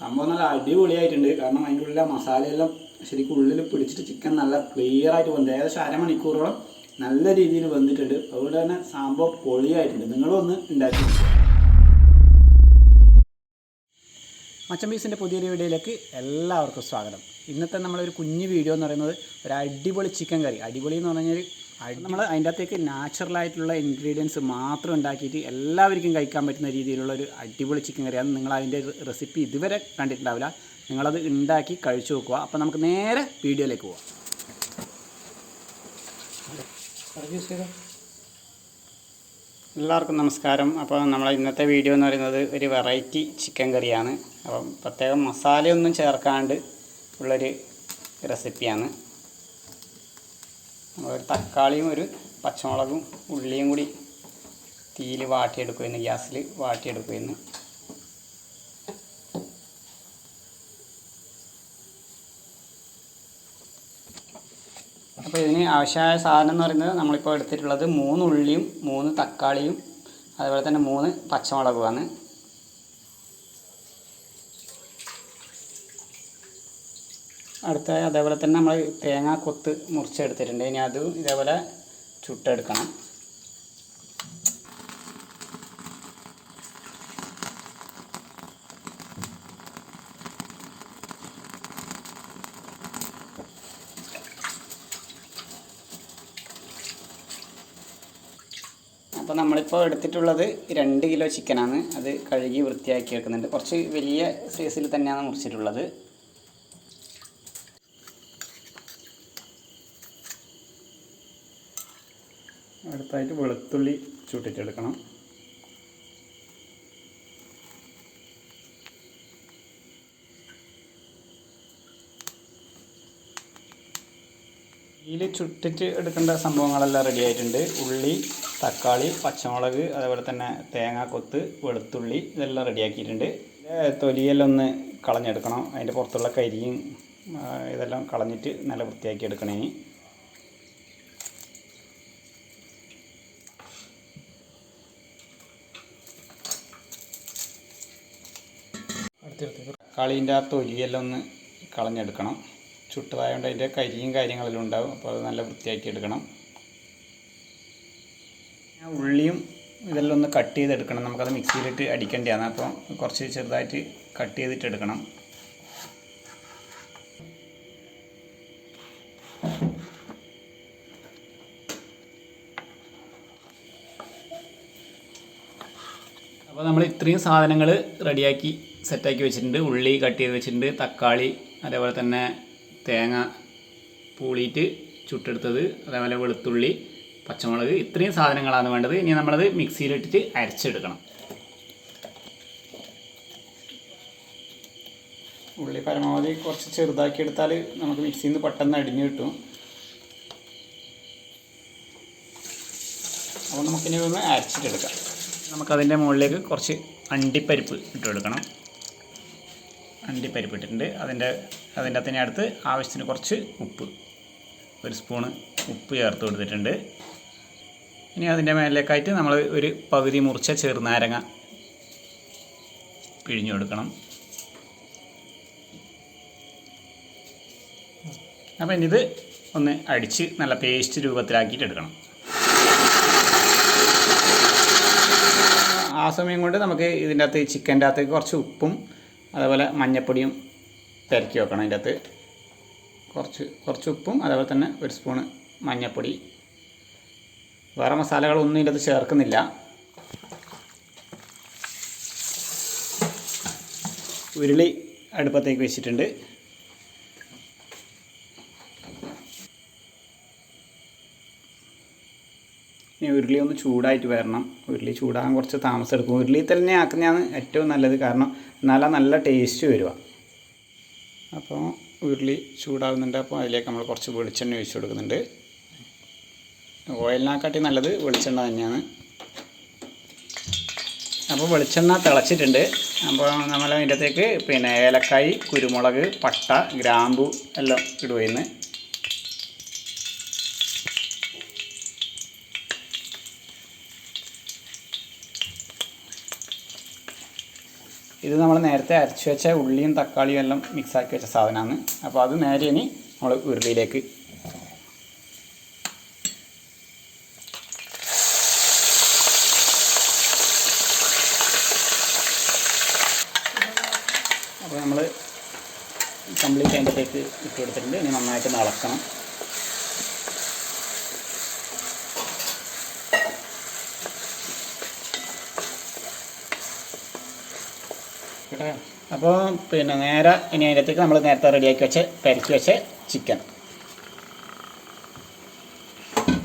സംഭവം നല്ല അടിപൊളിയായിട്ടുണ്ട്. കാരണം അതിന്റെ ഉള്ളിലെ മസാലയെല്ലാം ശരിക്കും ഉള്ളിൽ പിടിച്ചിട്ട് ചിക്കൻ നല്ല ക്ലിയർ ആയിട്ട് വന്നു ഏകദേശം അരമണിക്കൂറോളം നല്ല രീതിയിൽ വന്നിട്ടുണ്ട് അതുകൊണ്ട് തന്നെ സംഭവം പൊളിയായിട്ടുണ്ട്. നിങ്ങളും ഒന്ന് ഉണ്ടാക്കി മച്ചം പീസിന്റെ പുതിയൊരു വീഡിയോയിലേക്ക് എല്ലാവർക്കും സ്വാഗതം. ഇന്നത്തെ നമ്മളൊരു കുഞ്ഞു വീഡിയോ എന്ന് പറയുന്നത് ഒരു അടിപൊളി ചിക്കൻ കറി. അടിപൊളി എന്ന് പറഞ്ഞാൽ നമ്മൾ അതിന്റെ അകത്തേക്ക് നാച്ചുറലായിട്ടുള്ള ഇൻഗ്രീഡിയൻസ് മാത്രം ഉണ്ടാക്കിയിട്ട് എല്ലാവർക്കും കഴിക്കാൻ പറ്റുന്ന രീതിയിലുള്ള ഒരു അടിപൊളി ചിക്കൻ കറിയാണ്. നിങ്ങൾ അതിന്റെ റെസിപ്പി ഇതുവരെ കണ്ടിട്ടുണ്ടാവില്ല. നിങ്ങളത് ഉണ്ടാക്കി കഴിച്ചു നോക്കുക. അപ്പോൾ നമുക്ക് നേരെ വീഡിയോയിലേക്ക് പോവാം. എല്ലാവർക്കും നമസ്കാരം. അപ്പോൾ നമ്മൾ ഇന്നത്തെ വീഡിയോ എന്ന് പറയുന്നത് ഒരു വെറൈറ്റി ചിക്കൻ കറിയാണ്. അപ്പം പ്രത്യേകം മസാലയൊന്നും ചേർക്കാണ്ട് ഉള്ളൊരു റെസിപ്പിയാണ് നമ്മളൊരു തക്കാളിയും ഒരു പച്ചമുളകും ഉള്ളിയും കൂടി തീയിൽ വാട്ടിയെടുക്കുമായിരുന്നു ഗ്യാസിൽ വാട്ടിയെടുക്കുമായിരുന്നു അപ്പോൾ ഇതിന് ആവശ്യമായ സാധനം എന്ന് പറയുന്നത് നമ്മളിപ്പോൾ എടുത്തിട്ടുള്ളത് മൂന്ന് ഉള്ളിയും മൂന്ന് തക്കാളിയും അതുപോലെ തന്നെ മൂന്ന് പച്ചമുളകുമാണ്. അടുത്ത അതേപോലെ തന്നെ നമ്മൾ തേങ്ങ കൊത്ത് മുറിച്ചെടുത്തിട്ടുണ്ട് ഇനി അത് ഇതേപോലെ ചുട്ടെടുക്കണം. അപ്പോൾ നമ്മളിപ്പോൾ എടുത്തിട്ടുള്ളത് രണ്ട് കിലോ ചിക്കനാണ് അത് കഴുകി വൃത്തിയാക്കി വെക്കുന്നുണ്ട് കുറച്ച് വലിയ സൈസിൽ തന്നെയാണ് മുറിച്ചിട്ടുള്ളത്. അടുത്തായിട്ട് വെളുത്തുള്ളി ചുട്ടിട്ടെടുക്കണം. ഇതിൽ ചുട്ടിട്ട് എടുക്കേണ്ട സംഭവങ്ങളെല്ലാം റെഡി ആയിട്ടുണ്ട്. ഉള്ളി തക്കാളി പച്ചമുളക് അതേപോലെ തന്നെ തേങ്ങാക്കൊത്ത് വെളുത്തുള്ളി ഇതെല്ലാം റെഡിയാക്കിയിട്ടുണ്ട് തൊലിയെല്ലാം ഒന്ന് കളഞ്ഞെടുക്കണം. അതിന്റെ പുറത്തുള്ള കരിയും ഇതെല്ലാം കളഞ്ഞിട്ട് നല്ല വൃത്തിയാക്കി എടുക്കണം തക്കാളീന്റെ ആ തൊലിയെല്ലാം ഒന്ന് കളഞ്ഞെടുക്കണം. ചുട്ടതായതുകൊണ്ട് അതിന്റെ കരിയും കാര്യങ്ങളെല്ലാം ഉണ്ടാവും. അപ്പോൾ അത് നല്ല വൃത്തിയാക്കി എടുക്കണം. ഉള്ളിയും ഇതെല്ലാം ഒന്ന് കട്ട് ചെയ്തെടുക്കണം. നമുക്കത് മിക്സിയിലിട്ട് അടിക്കേണ്ടതാണ് അപ്പോൾ കുറച്ച് ചെറുതായിട്ട് കട്ട് ചെയ്തിട്ട് എടുക്കണം അപ്പോൾ നമ്മൾ ഇത്രയും സാധനങ്ങൾ റെഡിയാക്കി സെറ്റാക്കി വെച്ചിട്ടുണ്ട്. ഉള്ളി കട്ട് ചെയ്ത് വെച്ചിട്ടുണ്ട്. തക്കാളി അതേപോലെ തന്നെ തേങ്ങ പൂളിയിട്ട് ചുട്ടെടുത്തത്. അതേപോലെ വെളുത്തുള്ളി പച്ചമുളക് ഇത്രയും സാധനങ്ങളാണ് വേണ്ടത്. ഇനി നമ്മളത് മിക്സിയിലിട്ടിട്ട് അരച്ചെടുക്കണം. ഉള്ളി പരമാവധി കുറച്ച് ചെറുതാക്കി എടുത്താൽ നമുക്ക് മിക്സിയിൽ നിന്ന് പെട്ടെന്ന് അടിഞ്ഞു കിട്ടും. അപ്പോൾ നമുക്കിനി ഒന്ന് അരച്ചിട്ടെടുക്കാം. നമുക്കതിന്റെ മുകളിലേക്ക് കുറച്ച് അണ്ടിപ്പരിപ്പ് ഇട്ട് കൊടുക്കണം. അണ്ടിപ്പരിപ്പ് ഇട്ടിട്ടുണ്ട് അതിന്റെ അതിന്റെ അകത്തിന് അടുത്ത് ആവശ്യത്തിന് കുറച്ച് ഉപ്പ്. ഒരു സ്പൂണ് ഉപ്പ് ചേർത്ത് കൊടുത്തിട്ടുണ്ട്. ഇനി അതിന്റെ മേലിലേക്കായിട്ട് നമ്മൾ ഒരു പകുതി മുറിച്ച ചെറുനാരങ്ങ പിഴിഞ്ഞു കൊടുക്കണം. അപ്പം ഇനി ഇത് ഒന്ന് അടിച്ച് നല്ല പേസ്റ്റ് രൂപത്തിലാക്കിയിട്ട് എടുക്കണം. ആ സമയം കൊണ്ട് നമുക്ക് ഇതിന്റെ അകത്ത് ചിക്കന്റെ അകത്തേക്ക് കുറച്ച് ഉപ്പും അതേപോലെ മഞ്ഞപ്പൊടിയും തിരക്കി വെക്കണം അതിന്റെ അകത്ത് കുറച്ച് കുറച്ച് ഉപ്പും അതേപോലെ തന്നെ ഒരു സ്പൂണ് മഞ്ഞപ്പൊടി. വേറെ മസാലകളൊന്നും ഇതിന്റെ അകത്ത് ചേർക്കുന്നില്ല. ഉരുളി അടുപ്പത്തേക്ക് വെച്ചിട്ടുണ്ട്. ഇനി ഉരുളി ഒന്ന് ചൂടായിട്ട് വരണം. ഉരുളി ചൂടാകാൻ കുറച്ച് താമസം എടുക്കും. ഉരുളി തന്നെ ആക്കുന്നതാണ് ഏറ്റവും നല്ലത്. കാരണം എന്നാലാ നല്ല ടേസ്റ്റ് വരിക അപ്പോൾ ഉരുളി ചൂടാകുന്നുണ്ട്. അപ്പോൾ അതിലേക്ക് നമ്മൾ കുറച്ച് വെളിച്ചെണ്ണ ഒഴിച്ച് കൊടുക്കുന്നുണ്ട്. ഓയിലിനെക്കാട്ടി നല്ലത് വെളിച്ചെണ്ണ തന്നെയാണ്. അപ്പോൾ വെളിച്ചെണ്ണ തിളച്ചിട്ടുണ്ട്. അപ്പോൾ നമ്മൾ അതിന്റെ അകത്തേക്ക് പിന്നെ ഏലക്കായി കുരുമുളക് പട്ട ഗ്രാമ്പു എല്ലാം ഇടുകയെന്ന് ഇത് നമ്മൾ നേരത്തെ അരച്ച് വെച്ച ഉള്ളിയും തക്കാളിയും എല്ലാം മിക്സാക്കി വെച്ച സാധനമാണ്. അപ്പോൾ അത് നേരെ ഇനി നമ്മൾ ഉരുളിയിലേക്ക് അപ്പോൾ നമ്മൾ കംപ്ലീറ്റ് അതിന്റെ അകത്തേക്ക് ഇട്ട് കൊടുത്തിട്ടുണ്ട്. ഇനി നന്നായിട്ട് ഇളക്കണം അപ്പോൾ പിന്നെ നേരെ ഇനി അതിനകത്തേക്ക് നമ്മൾ നേരത്തെ റെഡിയാക്കി വെച്ച് പെരക്കി വെച്ച് ചിക്കൻ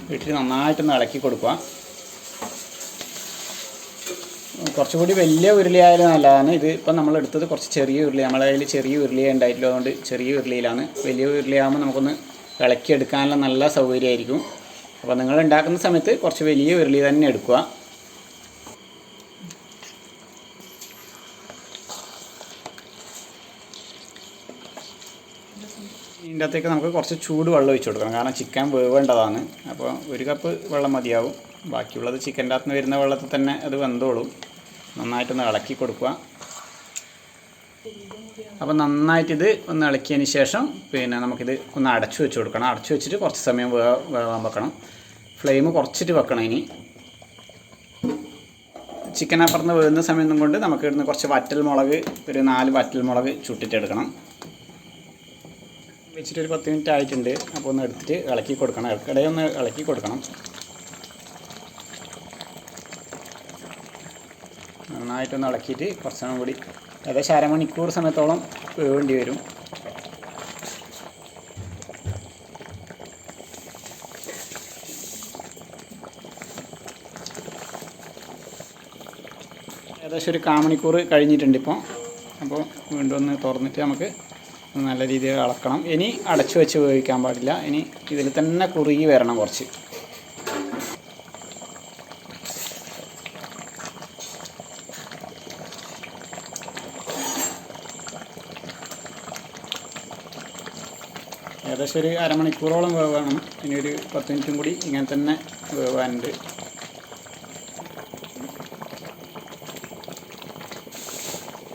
വീട്ടിൽ നന്നായിട്ടൊന്ന് ഇളക്കി കൊടുക്കുക കുറച്ചുകൂടി വലിയ ഉരുളിയായാലും നല്ലതാണ്. ഇത് ഇപ്പം നമ്മൾ എടുത്തത് കുറച്ച് ചെറിയ ഉരുളി. നമ്മളെ കയ്യിൽ ചെറിയ ഉരുളിയേ ഉണ്ടായിട്ടുള്ളൂ അതുകൊണ്ട് ചെറിയ ഉരുളിയിലാണ്. വലിയ ഉരുളിയാകുമ്പോൾ നമുക്കൊന്ന് ഇളക്കിയെടുക്കാനുള്ള നല്ല സൗകര്യമായിരിക്കും. അപ്പോൾ നിങ്ങൾ ഉണ്ടാക്കുന്ന സമയത്ത് കുറച്ച് വലിയ ഉരുളി തന്നെ എടുക്കുക ഇതിന്റെ അകത്തേക്ക് നമുക്ക് കുറച്ച് ചൂട് വെള്ളം ഒഴിച്ചു കൊടുക്കണം. കാരണം ചിക്കൻ വേവേണ്ടതാണ്. അപ്പോൾ ഒരു കപ്പ് വെള്ളം മതിയാവും. ബാക്കിയുള്ളത് ചിക്കന്റെ അകത്ത് വരുന്ന വെള്ളത്തിൽ തന്നെ അത് വെന്തോളും. നന്നായിട്ടൊന്ന് ഇളക്കി കൊടുക്കുക. അപ്പോൾ നന്നായിട്ട് ഇത് ഒന്ന് ഇളക്കിയതിന് ശേഷം പിന്നെ നമുക്കിത് ഒന്ന് അടച്ചു വെച്ച് കൊടുക്കണം. അടച്ചു വെച്ചിട്ട് കുറച്ച് സമയം വേ വേവാൻ വെക്കണം. ഫ്ലെയിം കുറച്ചിട്ട് വെക്കണം ഇനി. ചിക്കൻ അപ്പുറത്ത് വേകുന്ന സമയം കൊണ്ട് നമുക്ക് ഇവിടുന്ന് കുറച്ച് വറ്റൽ മുളക് ഒരു നാല് വറ്റൽ മുളക് ചുട്ടിട്ടെടുക്കണം. വെച്ചിട്ട് ഒരു പത്ത് മിനിറ്റ് ആയിട്ടുണ്ട്. അപ്പോൾ ഒന്ന് എടുത്തിട്ട് ഇളക്കി കൊടുക്കണം. ഇടയിൽ ഒന്ന് ഇളക്കി കൊടുക്കണം. നന്നായിട്ടൊന്ന് ഇളക്കിയിട്ട് കുറച്ച് കൂടി ഏകദേശം അരമണിക്കൂർ സമയത്തോളം വേണ്ടി വരും. ഏകദേശം ഒരു കാമണിക്കൂർ കഴിഞ്ഞിട്ടുണ്ട് ഇപ്പോൾ. അപ്പോൾ വീണ്ടും ഒന്ന് തുറന്നിട്ട് നമുക്ക് നല്ല രീതിയിൽ ഇളക്കണം ഇനി അടച്ചു വെച്ച് വേവിക്കാൻ പാടില്ല. ഇനി ഇതിൽ തന്നെ കുറുകി വരണം കുറച്ച്. ഏകദേശം ഒരു അരമണിക്കൂറോളം വേവണം. ഇനി ഒരു പത്ത് മിനിറ്റും കൂടി ഇങ്ങനെ തന്നെ വേവാനുണ്ട്.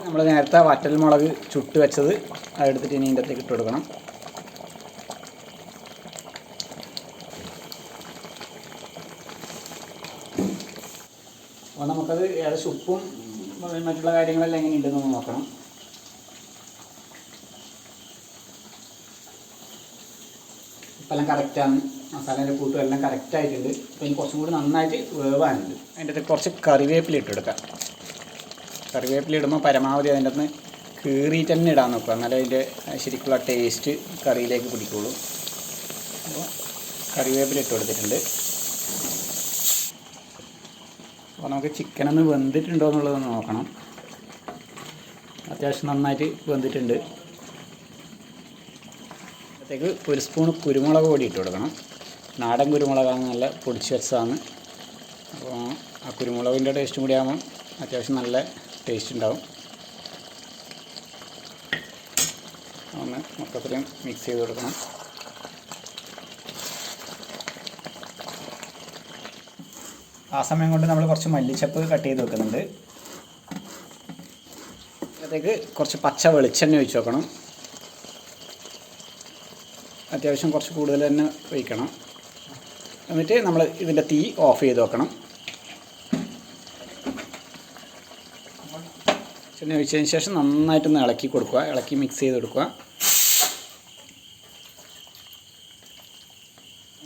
നമ്മൾ നേരത്തെ വറ്റൽ മുളക് ചുട്ട് വെച്ചത് അതെടുത്തിട്ട് ഇനി ഇതിന്റെ ഇട്ട് കൊടുക്കണം. അപ്പോൾ നമുക്കത് ഏകദേശം ഉപ്പും മറ്റുള്ള കാര്യങ്ങളെല്ലാം എങ്ങനെ ഉണ്ടെന്ന് നോക്കണം. ഉപ്പെല്ലാം കറക്റ്റാണ് മസാലേന്റെ കൂട്ടും എല്ലാം കറക്റ്റായിട്ടുണ്ട് അപ്പോൾ ഇനി കുറച്ചും കൂടി നന്നായിട്ട് വേവാനുണ്ട്. അതിന്റെ അകത്ത് കുറച്ച് കറിവേപ്പില ഇട്ട് കൊടുക്കാം. കറിവേപ്പില ഇടുമ്പോൾ പരമാവധി അതിന്റെ അകത്ത് കീറിയിട്ട് തന്നെ ഇടാൻ നോക്കുക. എന്നാലേ അതിന്റെ ശരിക്കുള്ള ടേസ്റ്റ് കറിയിലേക്ക് പിടിക്കുള്ളൂ. അപ്പോൾ കറിവേപ്പില ഇട്ട് കൊടുത്തിട്ടുണ്ട്. അപ്പോൾ നമുക്ക് ചിക്കൻ ഒന്ന് വെന്തിട്ടുണ്ടോ എന്നുള്ളതൊന്ന് നോക്കണം. അത്യാവശ്യം നന്നായിട്ട് വെന്തിട്ടുണ്ട്. അപ്പോഴത്തേക്ക് ഒരു സ്പൂൺ കുരുമുളക് പൊടി ഇട്ട് കൊടുക്കണം. നാടൻ കുരുമുളകാണ് നല്ല പൊടിച്ച് വെച്ചതാണ്. അപ്പോൾ ആ കുരുമുളകിന്റെ ടേസ്റ്റും കൂടി ആകുമ്പോൾ അത്യാവശ്യം നല്ല ടേസ്റ്റ് ഉണ്ടാവും. ഒന്ന് മൊത്തത്തിലും മിക്സ് ചെയ്ത് കൊടുക്കണം. ആ സമയം കൊണ്ട് നമ്മൾ കുറച്ച് മല്ലിച്ചപ്പ് കട്ട് ചെയ്ത് വെക്കുന്നുണ്ട്. അതിലേക്ക് കുറച്ച് പച്ച വെളിച്ചെണ്ണ ഒഴിച്ച് വെക്കണം. അത്യാവശ്യം കുറച്ച് കൂടുതൽ തന്നെ ഒഴിക്കണം. എന്നിട്ട് നമ്മൾ ഇതിന്റെ തീ ഓഫ് ചെയ്ത് വെക്കണം. ചെണ്ണ ഒഴിച്ചതിന് ശേഷം നന്നായിട്ടൊന്ന് ഇളക്കി കൊടുക്കുക. ഇളക്കി മിക്സ് ചെയ്ത് കൊടുക്കുക.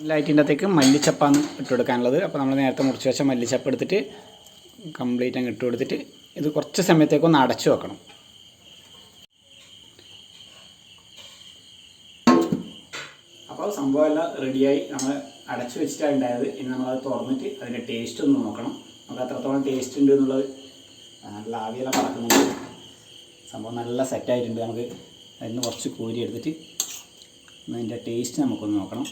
ലൈറ്റിന്റെ അകത്തേക്ക് മല്ലിച്ചപ്പാണ് ഇട്ട് കൊടുക്കാനുള്ളത്. അപ്പോൾ നമ്മൾ നേരത്തെ മുറിച്ച് വെച്ച മല്ലിച്ചപ്പ് എടുത്തിട്ട് കംപ്ലീറ്റ് അങ്ങ് ഇട്ട് കൊടുത്തിട്ട് ഇത് കുറച്ച് സമയത്തേക്ക് ഒന്ന് അടച്ചു വെക്കണം. അപ്പോൾ സംഭവമെല്ലാം റെഡിയായി നമ്മൾ അടച്ചു വെച്ചിട്ടാണ് ഉണ്ടായത്. ഇനി നമ്മളത് തുറന്നിട്ട് അതിന്റെ ടേസ്റ്റ് ഒന്ന് നോക്കണം. നമുക്ക് അത്രത്തോളം ടേസ്റ്റ് ഉണ്ട് എന്നുള്ളത് നല്ല ആവിയെല്ലാം പറക്കുന്നുണ്ട്. സംഭവം നല്ല സെറ്റായിട്ടുണ്ട് നമുക്ക് അതിന് കുറച്ച് കോരി എടുത്തിട്ട് അതിന്റെ ടേസ്റ്റ് നമുക്കൊന്ന് നോക്കണം.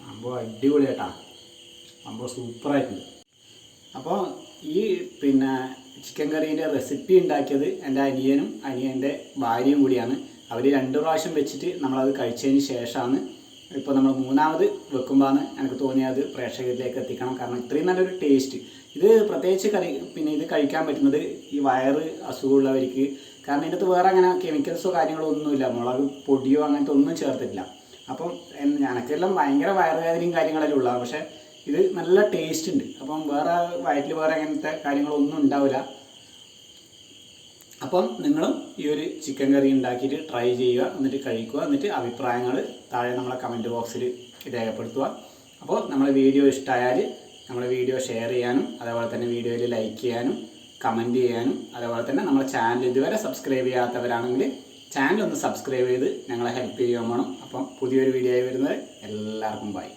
സംഭവം അടിപൊളിയാട്ടാ സംഭവം സൂപ്പറായിട്ടുണ്ട് അപ്പോൾ ഈ പിന്നെ ചിക്കൻ കറീന്റെ റെസിപ്പി ഉണ്ടാക്കിയത് എന്റെ അനിയനും അനിയന്റെ ഭാര്യയും കൂടിയാണ്. അവർ രണ്ട് പ്രാവശ്യം വെച്ചിട്ട് നമ്മളത് കഴിച്ചതിന് ശേഷമാണ് ഇപ്പോൾ നമ്മൾ മൂന്നാമത് വെക്കുമ്പോഴാണ് എനിക്ക് തോന്നിയത് പ്രേക്ഷകരിലേക്ക് എത്തിക്കണം. കാരണം ഇത്രയും നല്ലൊരു ടേസ്റ്റ് ഇത് പ്രത്യേകിച്ച് കറി പിന്നെ ഇത് കഴിക്കാൻ പറ്റുന്നത് ഈ വയറ് അസുഖമുള്ളവർക്ക്. കാരണം ഇതിനകത്ത് വേറെ അങ്ങനെ കെമിക്കൽസോ കാര്യങ്ങളോ ഒന്നുമില്ല. മുളക് പൊടിയോ അങ്ങനത്തെ ഒന്നും ചേർത്തിട്ടില്ല. അപ്പം എനക്കെല്ലാം ഭയങ്കര വയറുവേദനയും കാര്യങ്ങളെല്ലാം ഉള്ളതാണ് പക്ഷേ ഇത് നല്ല ടേസ്റ്റ് ഉണ്ട്. അപ്പം വേറെ വയറ്റിൽ വേറെ അങ്ങനത്തെ കാര്യങ്ങളൊന്നും ഉണ്ടാവില്ല. അപ്പം നിങ്ങളും ഈ ഒരു ചിക്കൻ കറി ഉണ്ടാക്കിയിട്ട് ട്രൈ ചെയ്യുക എന്നിട്ട് കഴിക്കുക എന്നിട്ട് അഭിപ്രായങ്ങൾ താഴെ നമ്മളെ കമന്റ് ബോക്സിൽ രേഖപ്പെടുത്തുക. അപ്പോൾ നമ്മളെ വീഡിയോ ഇഷ്ടമായാൽ നമ്മളെ വീഡിയോ ഷെയർ ചെയ്യാനും അതേപോലെ തന്നെ വീഡിയോയിൽ ലൈക്ക് ചെയ്യാനും കമന്റ് ചെയ്യാനും അതേപോലെ തന്നെ നമ്മളെ ചാനൽ ഇതുവരെ സബ്സ്ക്രൈബ് ചെയ്യാത്തവരാണെങ്കിൽ ചാനൽ ഒന്ന് സബ്സ്ക്രൈബ് ചെയ്ത് ഞങ്ങളെ ഹെൽപ്പ് ചെയ്യാൻ വേണം അപ്പം പുതിയൊരു വീഡിയോ ആയി വരുന്നത് എല്ലാവർക്കും ബൈ